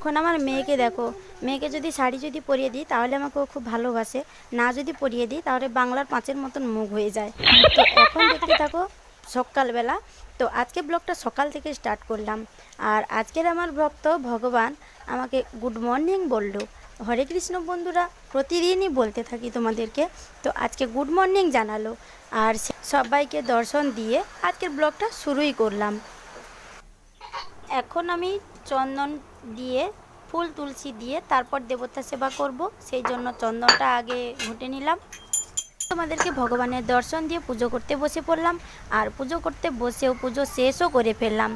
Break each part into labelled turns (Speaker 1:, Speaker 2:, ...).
Speaker 1: এখন আমার মেয়েকে দেখো, মেয়েকে যদি শাড়ি যদি পরিয়ে দিই তাহলে আমাকে খুব ভালোবাসে। না যদি পরিয়ে দিই তাহলে বাংলার পাঁচের মতন মুখ হয়ে যায়। তো এখন দেখতে থাকো সকালবেলা। তো আজকে ব্লগটা সকাল থেকে স্টার্ট করলাম। আর আজকের আমার ভক্ত ভগবান আমাকে গুড মর্নিং বলল। হরে কৃষ্ণ বন্ধুরা, প্রতিদিনই বলতে থাকি তোমাদেরকে। তো আজকে গুড মর্নিং জানালো। আর সবাইকে দর্শন দিয়ে আজকের ব্লগটা শুরুই করলাম। এখন আমি চন্দন দিয়ে, ফুল তুলসী দিয়ে তারপর দেবতা সেবা করব। সেই জন্য চন্দনটা আগে ঘুটে নিলাম। তোমাদেরকে ভগবানের দর্শন দিয়ে পুজো করতে বসে পড়লাম। আর পুজো করতে বসেও পুজো শেষও করে ফেললাম।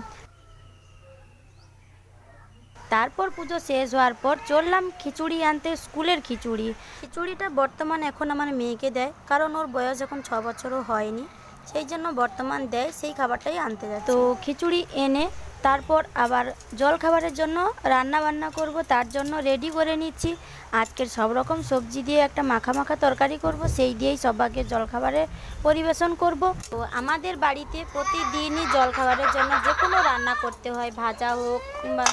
Speaker 1: তারপর পুজো শেষ হওয়ার পর চললাম খিচুড়ি আনতে, স্কুলের খিচুড়ি। খিচুড়িটা বর্তমান এখন আমার মেয়েকে দেয়, কারণ ওর বয়স এখন ছ বছরও হয়নি। সেই জন্য বর্তমান দেয়, সেই খাবারটাই আনতে যায় তো খিচুড়ি এনে তারপর আবার জল খাবারের জন্য রান্না বান্না করব, তার জন্য রেডি করে নিচ্ছি। আজকের সব রকম সবজি দিয়ে একটা মাখা মাখা তরকারি করব, সেই দিয়েই সবাইকে জলখাবারে পরিবেশন করব। তো আমাদের বাড়িতে প্রতিদিনই জলখাবারের জন্য যে কোনো রান্না করতে হয়, ভাজা হোক কিংবা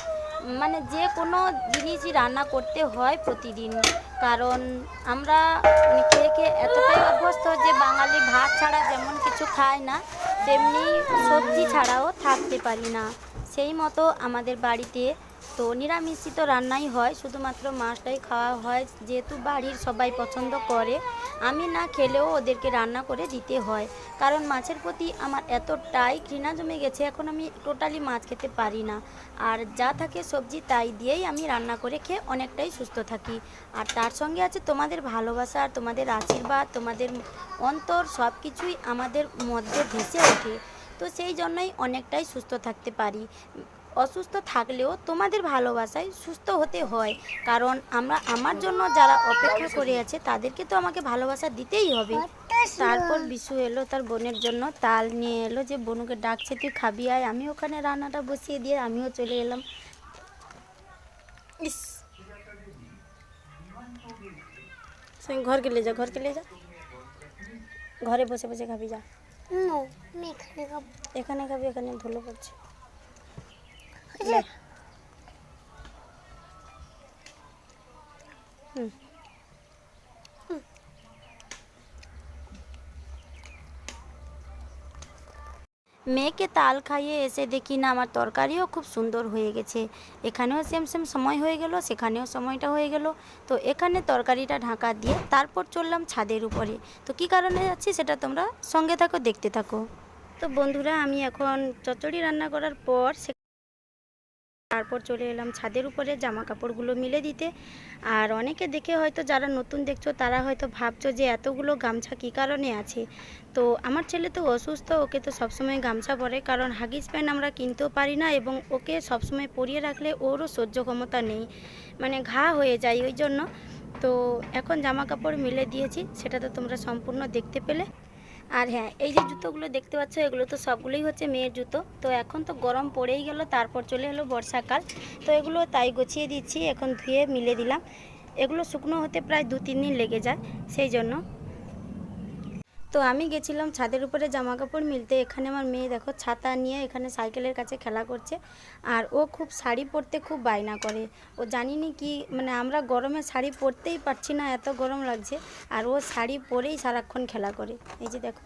Speaker 1: মানে যে কোনো জিনিসই রান্না করতে হয় প্রতিদিন। কারণ আমরা খেয়ে খেয়ে এতটাই অভ্যস্ত যে বাঙালি ভাত ছাড়া যেমন কিছু খায় না, তেমনি সবজি ছাড়াও থাকতে পারি না। সেই মতো আমাদের বাড়িতে তো নিরামিষই তো রান্নাই হয়, শুধুমাত্র মাছটাই খাওয়া হয়। যেহেতু বাড়ির সবাই পছন্দ করে, আমি না খেলেও ওদেরকে রান্না করে দিতে হয়। কারণ মাছের প্রতি আমার এতটাই ঘৃণা জমে গেছে, এখন আমি টোটালি মাছ খেতে পারি না। আর যা থাকে সবজি তাই দিয়েই আমি রান্না করে খেয়ে অনেকটাই সুস্থ থাকি। আর তার সঙ্গে আছে তোমাদের ভালোবাসা আর তোমাদের আশীর্বাদ, তোমাদের অন্তর সব কিছুই আমাদের মধ্যে ভেসে ওঠে। তো সেই জন্যই অনেকটাই সুস্থ থাকতে পারি। অসুস্থ থাকলেও তোমাদের ভালোবাসায় সুস্থ হতে হয়। কারণ আমরা, আমার জন্য যারা অপেক্ষা করে আছে, তাদেরকে তো আমাকে ভালোবাসা দিতেই হবে। তারপর বিশু এলো তার বোনের জন্য, তাল নিয়ে এলো যে, বোনুকে ডাকছে, তুই খাবি, আয়। আমি ওখানে রান্নাটা বসিয়ে দিয়ে আমিও চলে এলাম। ইস। ঘরকে লে যা ঘরকে লে যা। ঘরে বসে বসে খাবি, যা।
Speaker 2: এখানে খাব।
Speaker 1: এখানে খাবি এখানে ধুলো পড়ছে। হুম। মেয়েকে তাল খাইয়ে এসে দেখি না, আমার তরকারিও খুব সুন্দর হয়ে গেছে। এখানেও সেম সেম সময় হয়ে গেল, সেখানেও সময়টা হয়ে গেল। তো এখানে তরকারিটা ঢাকা দিয়ে তারপর চললাম ছাদের উপরে। তো কি কারণে যাচ্ছি সেটা তোমরা সঙ্গে থাকো, দেখতে থাকো। তো বন্ধুরা, আমি এখন চচ্চড়ি রান্না করার পর তারপর চলে এলাম ছাদের উপরে জামা কাপড়গুলো মিলে দিতে। আর অনেকে দেখে হয়তো যারা নতুন দেখছ, তারা হয়তো ভাবছ যে এতগুলো গামছা কী কারণে আছে? তো আমার ছেলে তো অসুস্থ, ওকে তো সবসময় গামছা পরে, কারণ হাগিস প্যান্ট আমরা কিনতেও পারি না এবং ওকে সবসময় পরিয়ে রাখলে ওরও সহ্য ক্ষমতা নেই মানে ঘা হয়ে যায় ওই জন্য। তো এখন জামা কাপড় মিলে দিয়েছি সেটা তো তোমরা সম্পূর্ণ দেখতে পেলে। আর হ্যাঁ এই যে জুতোগুলো দেখতে পাচ্ছ, এগুলো তো সবগুলোই হচ্ছে মেয়ের জুতো। তো এখন তো গরম পড়েই গেল, তারপর চলে এলো বর্ষাকাল। তো এগুলো তাই গুছিয়ে দিচ্ছি, এখন ধুয়ে মিলে দিলাম। এগুলো শুকনো হতে প্রায় দু তিন দিন লেগে যায়, সেই জন্য। তো আমি গেছিলাম ছাদের উপরে জামা কাপড় মিলতে। এখানে আমার মেয়ে দেখো ছাতা নিয়ে এখানে সাইকেলের কাছে খেলা করছে। আর ও খুব শাড়ি পরতে খুব বায়না করে। ও জানিনি কি মানে আমরা গরমে শাড়ি পরতেই পারছি না এত গরম লাগছে। আর ও শাড়ি পরেই সারাক্ষণ খেলা করে। এই যে দেখো।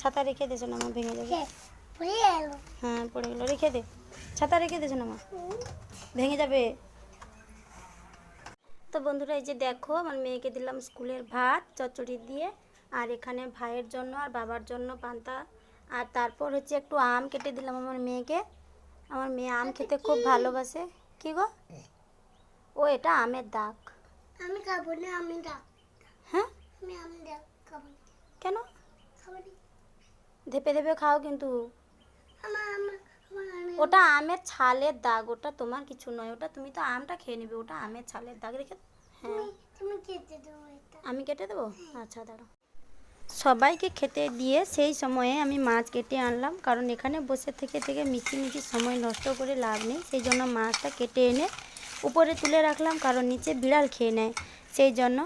Speaker 1: ছাতা রেখে দেছো না আমার ভেঙে যাবে। হ্যাঁ পড়ে গেলো। রেখে দে। ছাতা রেখে দেছো না মা ভেঙে যাবে। তো বন্ধুরা এই যে দেখো আমার মেয়েকে দিলাম স্কুলের ভাত চচ্চড়ি দিয়ে আর এখানে ভাইয়ের জন্য আর বাবার জন্য পান্তা। আর তারপর হচ্ছে একটু আম কেটে দিলাম আমার মেয়েকে। আমার মেয়ে আম খেতে খুব ভালোবাসে। কি গো? ও এটা আমের দাগ
Speaker 2: আমি খাব না আমি ডাক।
Speaker 1: হ্যাঁ?
Speaker 2: আমি আমি ডাক খাব
Speaker 1: কেন?
Speaker 2: খাব না।
Speaker 1: ধেপে ধেপে খাও কিন্তু
Speaker 2: আমার আমার আমার আমি
Speaker 1: ওটা আমের ছালের দাগ ওটা তোমার কিছু নয় ওটা তুমি তো আমটা খেয়ে নেবে ওটা আমের ছালের দাগ রেখে হ্যাঁ।
Speaker 2: তুমি দেবো
Speaker 1: আমি কেটে দেবো? আচ্ছা দাঁড়াও। সবাইকে খেতে দিয়ে সেই সময়ে আমি মাছ কেটে আনলাম কারণ এখানে বসে থেকে থেকে মিচি মিচি সময় নষ্ট করে লাভ নেই সেই জন্য মাছটা কেটে এনে উপরে তুলে রাখলাম কারণ নিচে বিড়াল খেয়ে নেয় সেই জন্য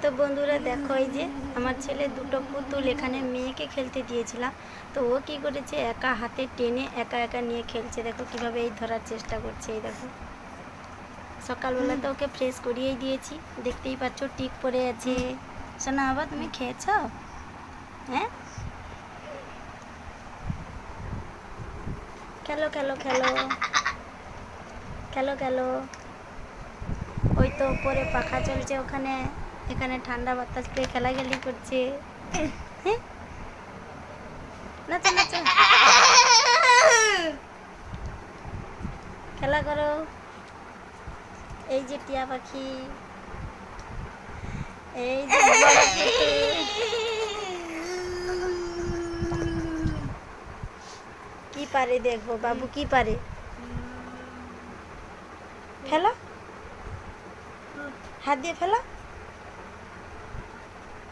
Speaker 1: তো তো বন্ধুরা দেখো এই যে আমার ছেলে দুটো পুতুল এখানে মেয়েকে খেলতে দিয়েছিলাম। তো ও কি করেছে একা হাতে টেনে একা একা নিয়ে খেলছে। দেখো কীভাবে এই ধরার চেষ্টা করছে এই দেখো। সকালবেলা তো ওকে ফ্রেশ করিয়েই দিয়েছি। দেখতেই পাচ্ছ টিক পরে আছে। শোনা বাবা তুমি খেয়েছ? হ্যাঁ? খেলো খেলো খেলো। খেলো খেলো। ওই তো উপরে পাখা চলছে ওখানে। এখানে ঠান্ডা বাতাস পেয়ে খেলাখেলি করছে। হ্যাঁ? খেলা করো। এই যে টিয়া পাখি। এই যে কি পারে দেখব, বাবু, কি পারে? ফেলো। হাত দিয়ে ফেলো।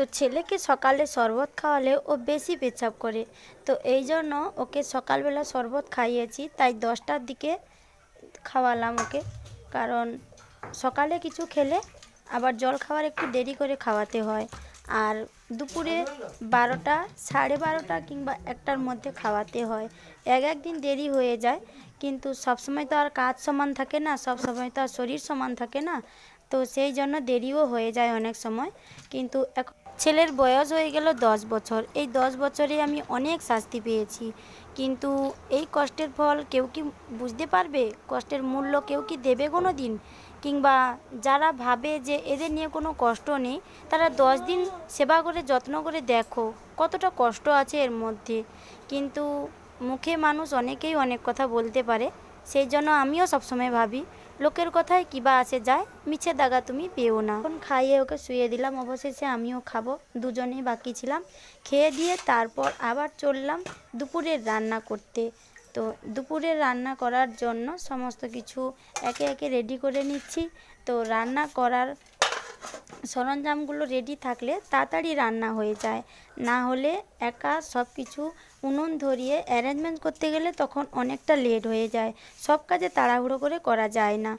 Speaker 1: তো ছেলেকে সকালে শরবত খাওয়ালে ও বেশি পেচ্ছাপ করে। তো এই জন্য ওকে সকালবেলা শরবত খাইয়েছি, তাই দশটার দিকে খাওয়ালাম ওকে। কারণ সকালে কিছু খেলে আবার জল খাওয়ার একটু দেরি করে খাওয়াতে হয়। আর দুপুরে বারোটা, সাড়ে বারোটা কিংবা একটার মধ্যে খাওয়াতে হয়। এক একদিন দেরি হয়ে যায়, কিন্তু সবসময় তো আর কাজ সমান থাকে না সব সময় তো আর শরীর সমান থাকে না। তো সেই জন্য দেরিও হয়ে যায় অনেক সময়। কিন্তু এখন ছেলের বয়স হয়ে গেল দশ বছর। এই দশ বছরে আমি অনেক শাস্তি পেয়েছি। কিন্তু এই কষ্টের ফল কেউ কি বুঝতে পারবে? কষ্টের মূল্য কেউ কি দেবে কোনো দিন কিংবা যারা ভাবে যে এদের নিয়ে কোনো কষ্ট নেই, তারা দশ দিন সেবা করে, যত্ন করে দেখো কতটা কষ্ট আছে এর মধ্যে। কিন্তু মুখে মানুষ অনেকেই অনেক কথা বলতে পারে, সেই জন্য আমিও সবসময় ভাবি লোকের কথায় কিবা আসে যায়, মিছে দাগা তুমি পেও না। এখন খাইয়ে ওকে শুয়ে দিলাম, অবশেষে আমিও খাব, দুজনেই বাকি ছিলাম। খেয়ে দিয়ে তারপর আবার চললাম দুপুরের রান্না করতে। তো দুপুরে রান্না করার জন্য সমস্ত কিছু একে একে রেডি করে নিচ্ছি। তো রান্না করার সরঞ্জামগুলো রেডি থাকলে তাড়াতাড়ি রান্না হয়ে যায়। না হলে একা সব কিছু উনুন ধরিয়ে অ্যারেঞ্জমেন্ট করতে গেলে তখন অনেকটা লেট হয়ে যায়। সব কাজে তাড়াহুড়ো করে করা যায় না।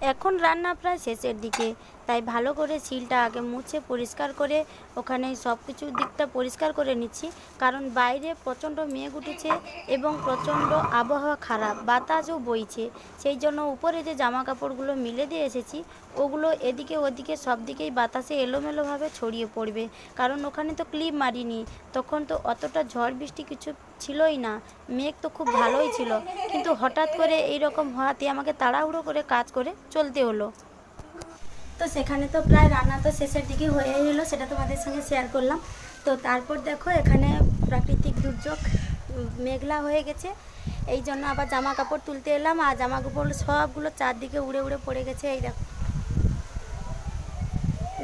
Speaker 1: এখন রান্না প্রায় শেষের দিকে। তাই ভালো করে শিলটা আগে মুছে পরিষ্কার করে ওখানে সব কিছু দিকটা পরিষ্কার করে নিচ্ছি। কারণ বাইরে প্রচণ্ড মেঘ উঠেছে এবং প্রচণ্ড আবহাওয়া খারাপ, বাতাসও বইছে। সেই জন্য উপরে যে জামা কাপড়গুলো মিলে দিয়ে এসেছি, ওগুলো এদিকে ওদিকে সব দিকেই বাতাসে এলোমেলোভাবে ছড়িয়ে পড়বে। কারণ ওখানে তো ক্লিপ মারিনি, তখন তো অতটা ঝড় বৃষ্টি কিছু ছিলই না, মেঘ তো খুব ভালোই ছিল। কিন্তু হঠাৎ করে এই রকম হওয়াতে আমাকে তাড়াহুড়ো করে কাজ করে চলতে হলো। তো সেখানে তো প্রায় রান্না তো শেষের দিকে হয়ে এলো, সেটা তোমাদের সঙ্গে শেয়ার করলাম। তো তারপর দেখো, এখানে প্রাকৃতিক দুর্যোগ মেঘলা হয়ে গেছে। এই জন্য আবার জামা কাপড় তুলতে এলাম, আর জামা কাপড় সবগুলো চারদিকে উড়ে উড়ে পড়ে গেছে, এই দেখো।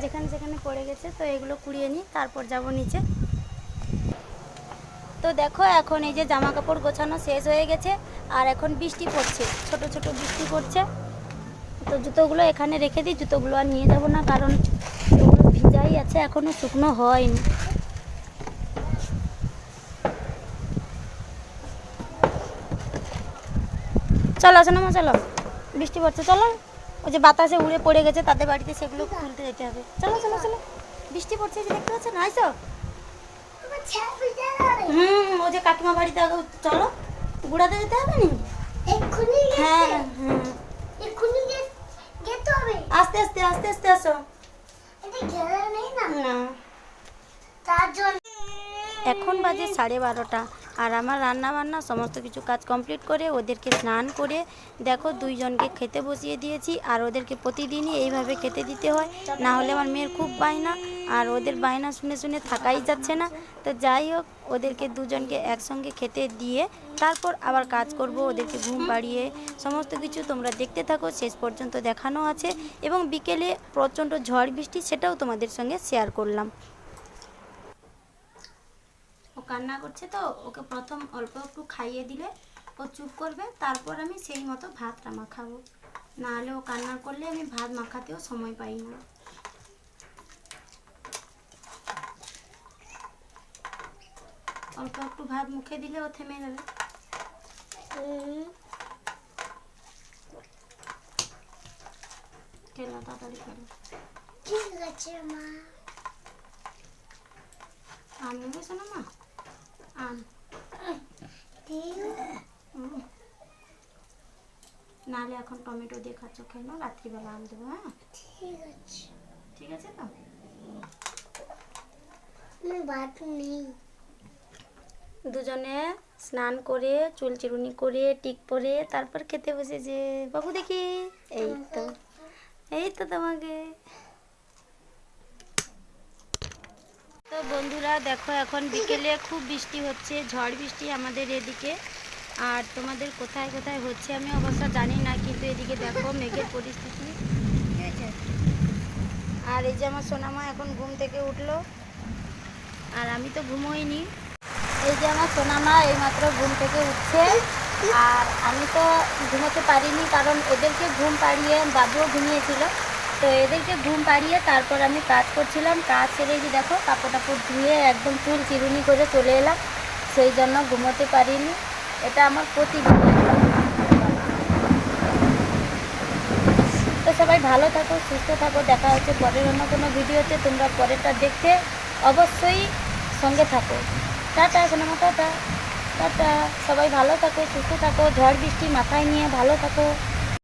Speaker 1: যেখানে যেখানে পড়ে গেছে, তো এগুলো কুড়িয়ে নিই, তারপর যাব নিচে। তো দেখো, এখন এই যে জামা কাপড় গোছানো শেষ হয়ে গেছে, আর এখন বৃষ্টি পড়ছে, ছোট ছোট বৃষ্টি পড়ছে। তো জুতোগুলো এখানে রেখে দিই জুতোগুলো আর নিয়ে যাব না কারণ ওগুলো ভিজাই আছে এখনও শুকনো হয়নি। চলো সোনামা চলো। বৃষ্টি পড়ছে চলো। ওই যে বাতাসে উড়ে পড়ে গেছে তাদের বাড়িতে সেগুলো তুলতে যেতে হবে। চলো চলো চলো। বৃষ্টি পড়ছে যে দেখতে পাচ্ছ? না আইসো হুম ও যে কাকিমা বাড়িতে চলো। গুড়াতে যেতে হবে নি? হ্যাঁ হ্যাঁ
Speaker 2: এক্ষুনি গে- যেতে হবে
Speaker 1: আস্তে আস্তে আস্তে আস্তে আসো।
Speaker 2: না?
Speaker 1: না।
Speaker 2: তার জন্য
Speaker 1: এখন বাজে সাড়ে বারোটা। আর আমার রান্না বান্না সমস্ত কিছু কাজ কমপ্লিট করে ওদেরকে স্নান করে, দেখো দুইজনকে খেতে বসিয়ে দিয়েছি। আর ওদেরকে প্রতিদিনই এইভাবে খেতে দিতে হয়। না হলে আমার মেয়ের খুব বায়না। আর ওদের বায়না শুনে শুনে থাকাই যাচ্ছে না। তো যাই হোক, ওদেরকে দুজনকে একসঙ্গে খেতে দিয়ে তারপর আবার কাজ করব, ওদেরকে ঘুম পাড়িয়ে। সমস্ত কিছু তোমরা দেখতে থাকো, শেষ পর্যন্ত দেখানো আছে। এবং বিকেলে প্রচণ্ড ঝড় বৃষ্টি, সেটাও তোমাদের সঙ্গে শেয়ার করলাম। কান্না করছে তো ওকে প্রথম অল্প একটু খাইয়ে দিলে ও চুপ করবে তারপর আমি সেই মতো ভাতটা মাখাবো। নাহলে ও কান্না করলে আমি ভাত মাখাতেও সময় পাই না। অল্প একটু ভাত মুখে দিলে ও থেমে যাবে। খেলা তাড়াতাড়ি খেলো।
Speaker 2: ঠিক আছে মা।
Speaker 1: আম শোনো মা। নাহলে এখন টমেটো দিয়ে খাচ্ছ খেয়ে নাও রাত্রিবেলা আম দেবো হ্যাঁ?
Speaker 2: ঠিক আছে
Speaker 1: ঠিক আছে তো
Speaker 2: ভাত নেই।
Speaker 1: দুজনে স্নান করে চুল চিরুনি করে টিক পরে তারপর খেতে বসেছে। বাবু দেখি। এই তো। এই তো তোমাকে। তো বন্ধুরা, দেখো এখন বিকেলে খুব বৃষ্টি হচ্ছে, ঝড় বৃষ্টি আমাদের এদিকে। আর তোমাদের কোথায় কোথায় হচ্ছে আমি অবশ্য জানি না, কিন্তু এদিকে দেখো মেঘের পরিস্থিতি। আর এই যে আমার সোনামা এখন ঘুম থেকে উঠল। আর আমি তো ঘুমোইনি। এই যে আমার সোনামা এইমাত্র ঘুম থেকে উঠছে। আর আমি তো ঘুমোতে পারিনি, কারণ এদেরকে ঘুম পাড়িয়ে বাবুও ঘুমিয়েছিল। তো এদেরকে ঘুম পাড়িয়ে তারপর আমি কাজ করছিলাম। কাজ সেরে যে দেখো কাপড় টাপড় ধুয়ে একদম চুল চিরুনি করে চলে এলাম। সেই জন্য ঘুমোতে পারিনি। এটা আমার প্রতিদিন তো সবাই ভালো থাকো, সুস্থ থাকো। দেখা হচ্ছে পরের অন্য কোনো ভিডিওতে। তোমরা পরেরটা দেখতে অবশ্যই সঙ্গে থাকো। টাটা, সোনামা টাটা। টাটা। সবাই ভালো থাকো, সুস্থ থাকো। ঝড় বৃষ্টি মাথায় নিয়ে ভালো থাকো।